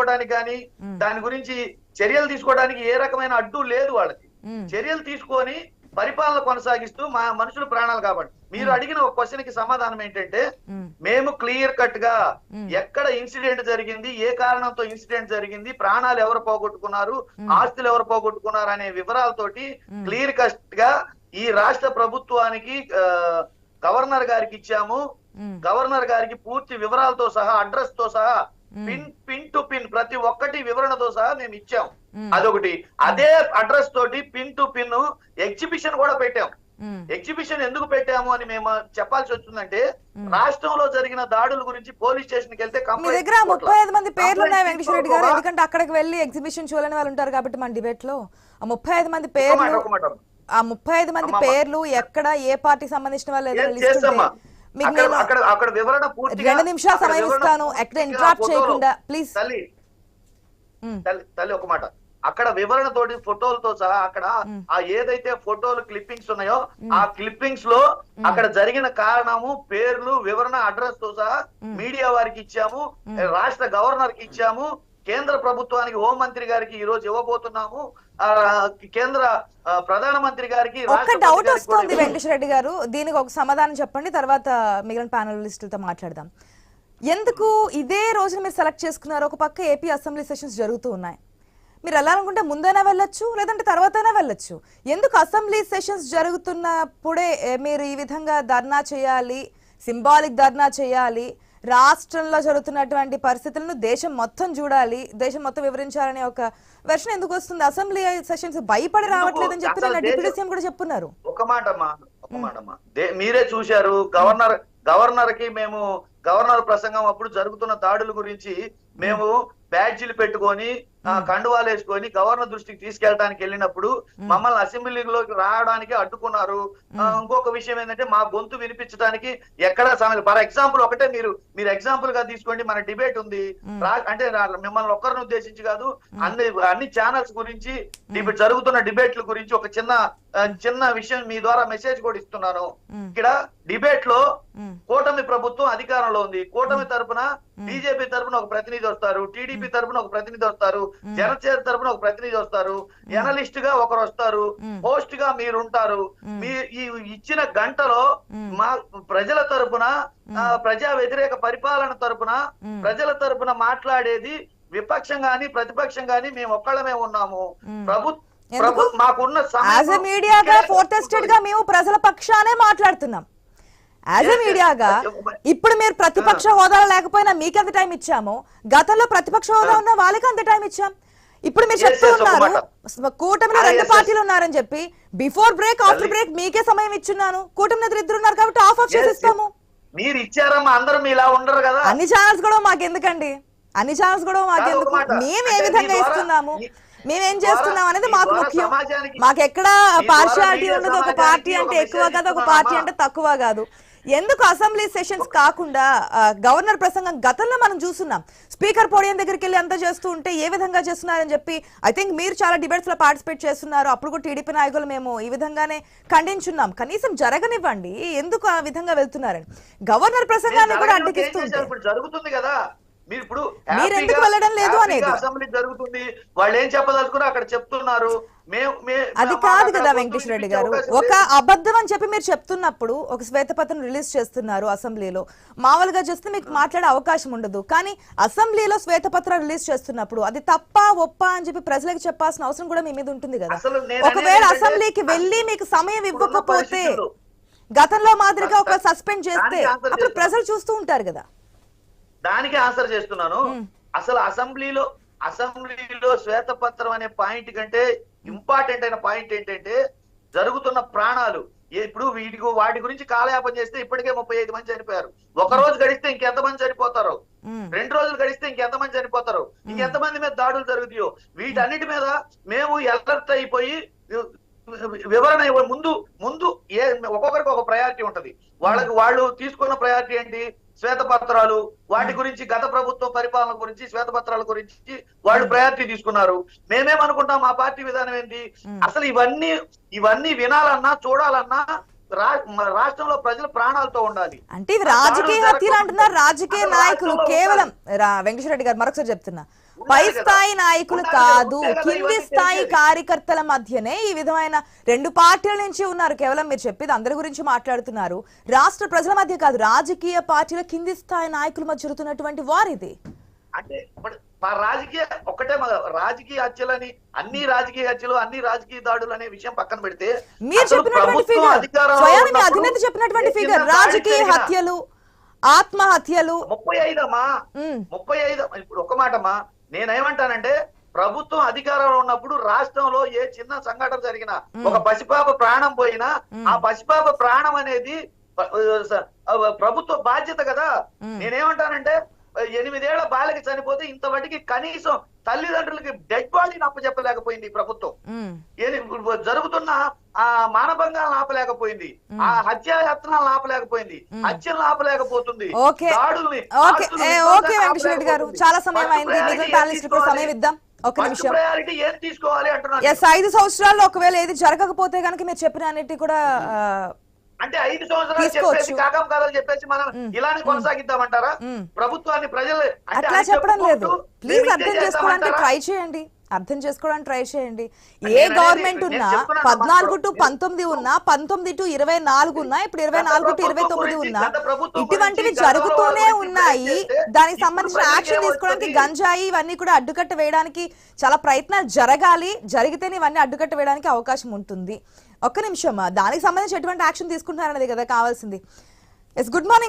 తీసుకోవడానికి కానీ దాని గురించి చర్యలు తీసుకోవడానికి ఏ రకమైన అడ్డు లేదు వాళ్ళకి చర్యలు తీసుకొని పరిపాలన కొనసాగిస్తూ మా మనుషుల ప్రాణాలు కాబట్టి మీరు అడిగిన ఒక క్వశ్చన్కి సమాధానం ఏంటంటే మేము క్లియర్ కట్గా. ఎక్కడ ఇన్సిడెంట్ జరిగింది ఏ కారణంతో ఇన్సిడెంట్ జరిగింది ప్రాణాలు ఎవరు పోగొట్టుకున్నారు. ఆస్తులు ఎవరు పోగొట్టుకున్నారు అనే వివరాలతోటి. క్లియర్ కట్గా ఈ రాష్ట్ర ప్రభుత్వానికి గవర్నర్ గారికి ఇచ్చాము గవర్నర్ గారికి పూర్తి వివరాలతో సహా అడ్రస్తో సహా. పిన్ పిన్ టు పిన్ ప్రతి ఒక్కటి వివరణతో సహా మేము ఇచ్చాం. మ్మ్. అదొకటి. అదే అడ్రస్ తోటి పిన్ టు పిన్ ఎగ్జిబిషన్ కూడా పెట్టాం. ఎగ్జిబిషన్ ఎందుకు పెట్టాము అని మేము చెప్పాల్సి వస్తుందంటే మ్మ్. రాష్ట్రంలో జరిగిన దాడుల గురించి పోలీస్ స్టేషన్కి వెళ్తే మీ దగ్గర ముప్పై ఐదు మంది పేర్లు ఉన్నాయి గారు. ఎందుకంటే అక్కడికి వెళ్ళి ఎగ్జిబిషన్ చూడని వాళ్ళు ఉంటారు కాబట్టి మన డిబేట్లో. ఆ ముప్పై ఐదు మంది పేర్లు. ఆ ముప్పై ఐదు మంది. పేర్లు ఎక్కడ ఏ పార్టీకి సంబంధించిన వాళ్ళు మీకు అక్కడ నేను అక్కడ అక్కడ వివరణ పూర్తిగా రెండు నిమిషాలు సమయం ఇస్తాను. ఎక్కడ ఇంటరాప్ట్. చేయకుండా ప్లీజ్ తల్లి తల్లి ఒక మాట. అక్కడ వివరణ తోటి ఫోటోలతో సహా అక్కడ. ఆ ఏదైతే ఫోటోలు క్లిప్పింగ్స్ ఉన్నాయో ఆ క్లిప్పింగ్స్లో అక్కడ జరిగిన కారణము పేర్లు వివరణ అడ్రస్తో సహా మీడియా వారికి ఇచ్చాము రాష్ట్ర గవర్నర్కి ఇచ్చాము కేంద్ర ప్రభుత్వానికి హోంమంత్రి గారికి ఈ రోజు ఇవ్వబోతున్నాము. కేంద్ర ఆ, ప్రధానమంత్రి గారికి డౌట్ వస్తుంది వెంకటేశ్వర రెడ్డి గారు. దీనికి ఒక సమాధానం చెప్పండి తర్వాత మిగిలిన ప్యానలిస్టులతో మాట్లాడదాం. ఎందుకు ఇదే రోజున మీరు సెలెక్ట్ చేసుకున్నారు? ఒక పక్క ఏపీ అసెంబ్లీ సెషన్స్ జరుగుతూ ఉన్నాయి. మీరు వెళ్ళాలనుకుంటే ముందైనా వెళ్ళొచ్చు లేదంటే తర్వాతైనా వెళ్ళొచ్చు. ఎందుకు అసెంబ్లీ సెషన్స్ జరుగుతున్నప్పుడే మీరు ఈ విధంగా ధర్నా చేయాలి సింబాలిక్ ధర్నా చేయాలి రాష్ట్రంలో జరుగుతున్నటువంటి పరిస్థితులను దేశం మొత్తం చూడాలి దేశం మొత్తం వివరించాలనే ఒక వెర్షన్ ఎందుకు వస్తుంది? అసెంబ్లీ సెషన్స్ భయపడి రావట్లేదని చెప్పి డిప్యూటీ సీఎం కూడా చెప్పున్నారు. ఒక మాట ఒక మాట మీరే చూశారు గవర్నర్ గవర్నర్కి మేము గవర్నర్ ప్రసంగం అప్పుడు జరుగుతున్న దాడుల గురించి మేము. బ్యాడ్జీలు పెట్టుకొని కండువాలు వేసుకొని గవర్నర్ దృష్టికి తీసుకెళ్ళడానికి వెళ్ళినప్పుడు మమ్మల్ని అసెంబ్లీలోకి రావడానికి అడ్డుకున్నారు. ఇంకొక విషయం ఏంటంటే మా గొంతు వినిపించడానికి ఎక్కడ సమయం ఫర్ ఎగ్జాంపుల్ ఒకటే మీరు మీరు ఎగ్జాంపుల్గా తీసుకోండి మన డిబేట్ ఉంది. అంటే మిమ్మల్ని ఒక్కరిని ఉద్దేశించి కాదు అన్ని అన్ని ఛానల్స్ గురించి డిబేట్ జరుగుతున్న డిబేట్ల గురించి ఒక చిన్న చిన్న విషయం మీ ద్వారా మెసేజ్ కూడా ఇస్తున్నాను. ఇక్కడ డిబేట్లో. కూటమి ప్రభుత్వం అధికారంలో ఉంది. కూటమి తరపున బీజేపీ తరపున ఒక ప్రతినిధి వస్తారు. టీడీపీ తరపున ఒక ప్రతినిధి వస్తారు. జనసేన తరపున ఒక ప్రతినిధి వస్తారు. ఎనలిస్ట్గా ఒకరు వస్తారు. హోస్ట్గా మీరు ఉంటారు మీ ఈ ఇచ్చిన గంటలో మా ప్రజల తరపున ప్రజా వ్యతిరేక పరిపాలన తరపున ప్రజల తరపున మాట్లాడేది విపక్షం గాని ప్రతిపక్షం గాని మేము ఒక్కళ్ళమే ఉన్నాము. ప్రభు ప్రభు మాకున్న మీడియాగా ఫోర్త్ ఎస్టేట్గా మేము ప్రజల పక్షానే మాట్లాడుతున్నాం. As a. మీడియాగా ఇప్పుడు మీరు ప్రతిపక్ష హోదాలో లేకపోయినా మీకు ఎంత టైం ఇచ్చామో గతంలో ప్రతిపక్ష హోదా ఉన్న వాళ్ళకి అంత టైం ఇచ్చాం ఇప్పుడు మీరు చెప్తూ ఉన్నారు. కూటమిలో Ah, రెండు. పార్టీలు ఉన్నారని చెప్పి బిఫోర్ బ్రేక్ ఆఫ్టర్. బ్రేక్ మీకే సమయం ఇచ్చున్నాను కూటమి ఇద్దరు ఉన్నారు కాబట్టి ఆఫ్ ఆఫ్. చేసిస్తాము మీరు ఇచ్చారమ్మా అందరం ఇలా ఉండరు కదా అన్ని ఛానల్స్ కూడా మాకు ఎందుకండి అన్ని ఛానల్స్ కూడా మాకు కాదు, ఒక ఎందుకు మాట. మేము ఏ విధంగా ఇస్తున్నాము మేమేం చేస్తున్నాం అనేది మాకు ముఖ్యం మాకు ఎక్కడ పార్షియాలిటీ ఉండదు ఒక పార్టీ అంటే ఎక్కువ కాదు ఒక? పార్టీ అంటే తక్కువ కాదు ఎందుకు అసెంబ్లీ సెషన్స్ కాకుండా గవర్నర్ ప్రసంగం గతంలో మనం చూస్తున్నాం. స్పీకర్ పోడియం దగ్గరికి వెళ్ళి అంతా చేస్తూ ఉంటే ఏ విధంగా చేస్తున్నారని చెప్పి ఐ థింక్ మీరు చాలా డిబేట్స్లో పార్టిసిపేట్ చేస్తున్నారు. అప్పుడు కూడా టీడీపీ నాయకులు మేము ఈ విధంగానే ఖండించున్నాం. కనీసం జరగనివ్వండి. ఎందుకు ఆ విధంగా వెళ్తున్నారని. గవర్నర్ ప్రసంగాన్ని కూడా? ఇప్పుడు జరుగుతుంది కదా. మీరు ఇప్పుడు మీరు ఎందుకు హ్యాపీగా- వెళ్ళడం లేదు హ్యాపీగా అనేది? అసెంబ్లీ జరుగుతుంది. వాళ్ళు ఏం చెప్పదలుచుకున్నారు అక్కడ చెప్తున్నారు. అది కాదు కదా వెంకటేశ్వర రెడ్డి గారు. ఒక. అబద్ధం అని చెప్పి మీరు చెప్తున్నప్పుడు ఒక శ్వేతపత్రం రిలీజ్ చేస్తున్నారు అసెంబ్లీలో. మామూలుగా చేస్తే మీకు మాట్లాడే అవకాశం ఉండదు. కానీ అసెంబ్లీలో శ్వేతపత్రం రిలీజ్ చేస్తున్నప్పుడు అది తప్ప ఒప్ప అని చెప్పి ప్రజలకు చెప్పాల్సిన అవసరం కూడా మీ మీద ఉంటుంది కదా. ఒకవేళ అసెంబ్లీకి వెళ్ళి మీకు సమయం ఇవ్వకపోతే గతంలో మాదిరిగా ఒక సస్పెండ్ చేస్తే అప్పుడు. ప్రజలు చూస్తూ ఉంటారు కదా. దానికి ఆన్సర్ చేస్తున్నాను. అసలు అసెంబ్లీలో అసెంబ్లీలో శ్వేతపత్రం అనే పాయింట్ కంటే ఇంపార్టెంట్ అయిన పాయింట్ ఏంటంటే జరుగుతున్న ప్రాణాలు. ఇప్పుడు వీటి గు- వాటి గురించి కాలయాపన చేస్తే ఇప్పటికే ముప్పై ఐదు మంది చనిపోయారు. ఒక రోజు గడిస్తే ఇంకెంత మంది చనిపోతారు. రెండు రోజులు గడిస్తే ఇంకెంత మంది చనిపోతారు? ఇంకెంత మంది మీద దాడులు జరుగుతాయో? వీటన్నిటి మీద మేము అలర్ట్ అయిపోయి వివరణ ముందు ముందు ఏ ఒక్కొక్కరికి ఒక ప్రయారిటీ ఉంటది. వాళ్ళకి వాళ్ళు తీసుకున్న ప్రయారిటీ ఏంటి? శ్వేతపత్రాలు వాటి గురించి గత ప్రభుత్వం పరిపాలన గురించి శ్వేతపత్రాల గురించి వాళ్ళు ప్రయారిటీ తీసుకున్నారు. మేమేమనుకుంటాం మా పార్టీ విధానం ఏంటి? అసలు ఇవన్నీ ఇవన్నీ వినాలన్నా చూడాలన్నా రాష్ట్రంలో ప్రజలు ప్రాణాలతో ఉండాలి. అంటే రాజకీయ హత్యలు అంటున్నారు రాజకీయ నాయకులు కేవలం వెంకటరెడ్డి గారు మరొకసారి చెప్తున్నా. పై. స్థాయి నాయకులు కదా, కాదు స్థాయి. కార్యకర్తల మధ్యనే ఈ విధమైన రెండు పార్టీల నుంచి ఉన్నారు. కేవలం మీరు చెప్పేది అందరి గురించి మాట్లాడుతున్నారు. రాష్ట్ర ప్రజల మధ్య కాదు రాజకీయ పార్టీల కింది స్థాయి నాయకుల మధ్య జరుగుతున్నటువంటి వార్ ఇది అంటే మా రాజకీయ ఒకటే మా రాజకీయ హత్యలని అన్ని రాజకీయ హత్యలు అన్ని రాజకీయ దాడులు అనే విషయం పక్కన పెడితే మీరు చెప్పినటువంటి ఫిగర్ మీ అధినేత చెప్పినటువంటి ఫిగర్ రాజకీయ హత్యలు ఆత్మహత్యలు. ముప్పై ఐదమ్మా. ముప్పై ఐదు ఇప్పుడు ఒక మాటమ్మా. నేనేమంటానంటే ప్రభుత్వం అధికారంలో ఉన్నప్పుడు రాష్ట్రంలో ఏ చిన్న సంఘటన జరిగినా ఒక పసిపాప ప్రాణం పోయినా ఆ పసిపాప ప్రాణం అనేది ప్రభుత్వ బాధ్యత కదా. నేనేమంటానంటే ఎనిమిదేళ్ళ బాలిక చనిపోతే ఇంతవరకు కనీసం తల్లిదండ్రులకి డెడ్ బాడీని అప్పచెప్పలేకపోయింది ఈ ప్రభుత్వం. జరుగుతున్న ఆ మానభంగాలను ఆపలేకపోయింది. ఆ హత్యాయత్నాలను ఆపలేకపోయింది. హత్యలను ఆపలేకపోతుంది. దాడుల్ని ఓకే. వెంకటరెడ్డి గారు. చాలా సమయం అయింది మిగిలిన ఇద్దాం. ఒక నిమిషం. ఐదు సంవత్సరాల్లో ఒకవేళ ఏది జరగకపోతే కనుక మీరు చెప్పిన అన్నిటి కూడా అంటే ఐదు సంవత్సరాలు. చెప్పేసి కాకం కాదని చెప్పేసి మనం ఇలానే కొనసాగిద్దామంటారా. ప్రభుత్వాన్ని ప్రజలు అంటే అట్లా చెప్పడం లేదు ప్లీజ్ అర్థం చేసుకోవడానికి? ట్రై చేయండి అర్థం చేసుకోవడానికి ట్రై చేయండి ఏ గవర్నమెంట్ నేను ఉన్నా పద్నాలుగు టు. పంతొమ్మిది ఉన్నా పంతొమ్మిది టు ఇరవై నాలుగు ఉన్నా ఇప్పుడు ఇరవై నాలుగు టు ఇరవై తొమ్మిది ఉన్నా ఇటువంటివి జరుగుతూనే ఉన్నాయి దానికి సంబంధించిన యాక్షన్ తీసుకోవడానికి? గంజాయి ఇవన్నీ కూడా అడ్డుకట్ట వేయడానికి చాలా ప్రయత్నాలు జరగాలి జరిగితేనే ఇవన్నీ అడ్డుకట్ట వేయడానికి అవకాశం ఉంటుంది ఒక్క నిమిషం. దానికి సంబంధించి ఎటువంటి యాక్షన్ తీసుకుంటున్నారనేది కదా కావాల్సింది. Yes good morning